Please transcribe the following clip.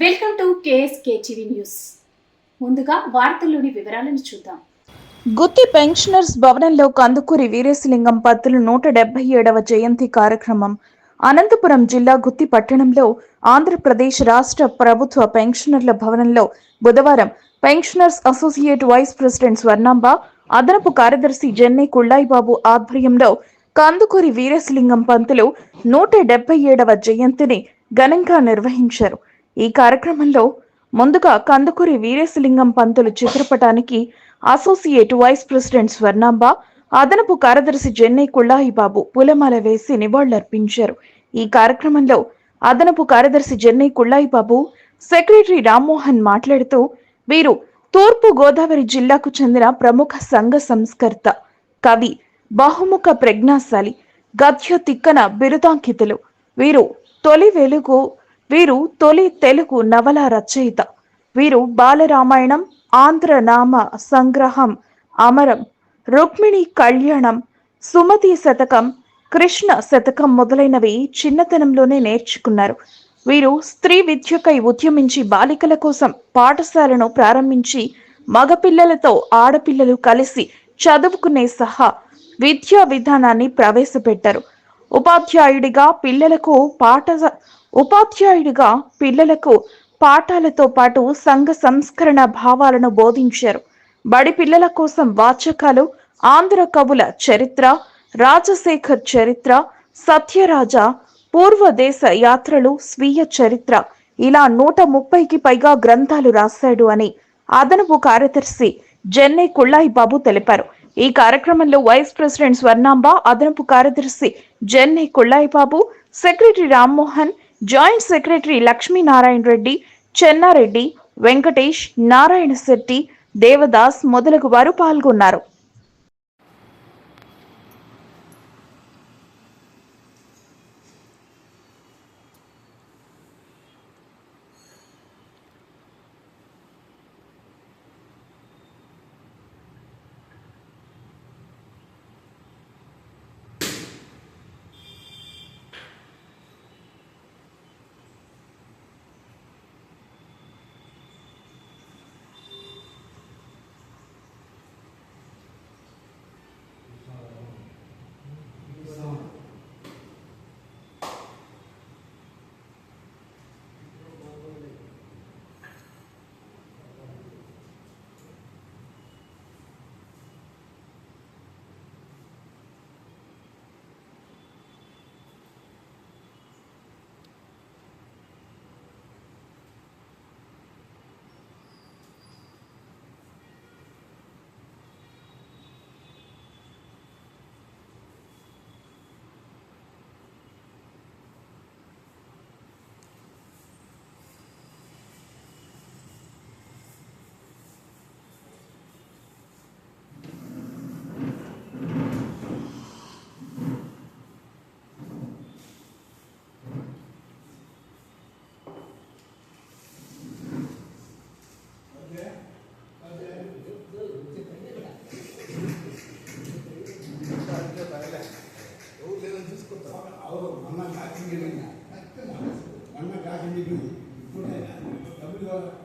Welcome to KSK TV news. ముందుగా వార్తల్లోని వివరాలను చూద్దాం. గుత్తి పెన్షనర్స్ భవనంలో కందుకూరి వీరేశలింగం పత్తులు నూట డెబ్బై ఏడవ జయంతి కార్యక్రమం. అనంతపురం జిల్లా గుత్తి పట్టణంలో ఆంధ్రప్రదేశ్ రాష్ట్ర ప్రభుత్వ పెన్షనర్ల భవనంలో బుధవారం pensioners associate vice president Swarnamba అదనపు కార్యదర్శి జెన్నై కుళ్ళాయిబాబు ఆధ్వర్యంలో కందుకూరి వీరేశలింగం పంతులు నూట డెబ్బై ఏడవ జయంతిని ఘనంగా నిర్వహించారు. ఈ కార్యక్రమంలో ముందుగా కందుకూరి వీరేశలింగం పంతులు చిత్రపటానికి అసోసియేట్ వైస్ ప్రెసిడెంట్ స్వర్ణాంబ అదనపు కార్యదర్శి జెన్నై కుళ్ళాయిబాబు పూలమాల వేసి నివాళులర్పించారు. ఈ కార్యక్రమంలో అదనపు కార్యదర్శి జెన్నై కుళ్ళాయిబాబు సెక్రటరీ రామ్మోహన్ మాట్లాడుతూ వీరు తూర్పు గోదావరి జిల్లాకు చెందిన ప్రముఖ సంఘ సంస్కర్త కవి బహుముఖ ప్రజ్ఞాశాలి గద్య తిక్కన బిరుదాంకితులు. వీరు తొలి వెలుగు వీరు తొలి తెలుగు నవల రచయిత. వీరు బాలరామాయణం ఆంధ్రనామ సంగ్రహం అమరం రుక్మిణి కళ్యాణం సుమతి శతకం కృష్ణ శతకం మొదలైనవి చిన్నతనంలోనే నేర్చుకున్నారు. వీరు స్త్రీ విద్యకై ఉద్యమించి బాలికల కోసం పాఠశాలను ప్రారంభించి మగపిల్లలతో ఆడపిల్లలు కలిసి చదువుకునే సహా విద్యా విధానాన్ని ప్రవేశపెట్టారు. ఉపాధ్యాయుడిగా పిల్లలకు పాఠ ఉపాధ్యాయుడిగా పిల్లలకు పాఠాలతో పాటు సంఘ సంస్కరణ భావాలను బోధించారు. బడి పిల్లల కోసం వాచకాలు ఆంధ్ర కవుల చరిత్ర రాజశేఖర్ చరిత్ర సత్యరాజ పూర్వ దేశ యాత్రలు స్వీయ చరిత్ర ఇలా నూట ముప్పైకి పైగా గ్రంథాలు రాశాడు అని అదనపు కార్యదర్శి జెన్నై కుళ్ళాయి బాబు తెలిపారు. ఈ కార్యక్రమంలో వైస్ ప్రెసిడెంట్ స్వర్ణాంబ అదనపు కార్యదర్శి జెన్నై Kullayi Babu secretary Rammohan joint secretary Lakshminarayana Reddy Chennareddy Venkatesh Narayana Shetty Devadas మొదలగు వారు పాల్గొన్నారు. 找个好的，俺们家兄弟们呀，哎，干嘛呢？俺们家兄弟就不来，要不就。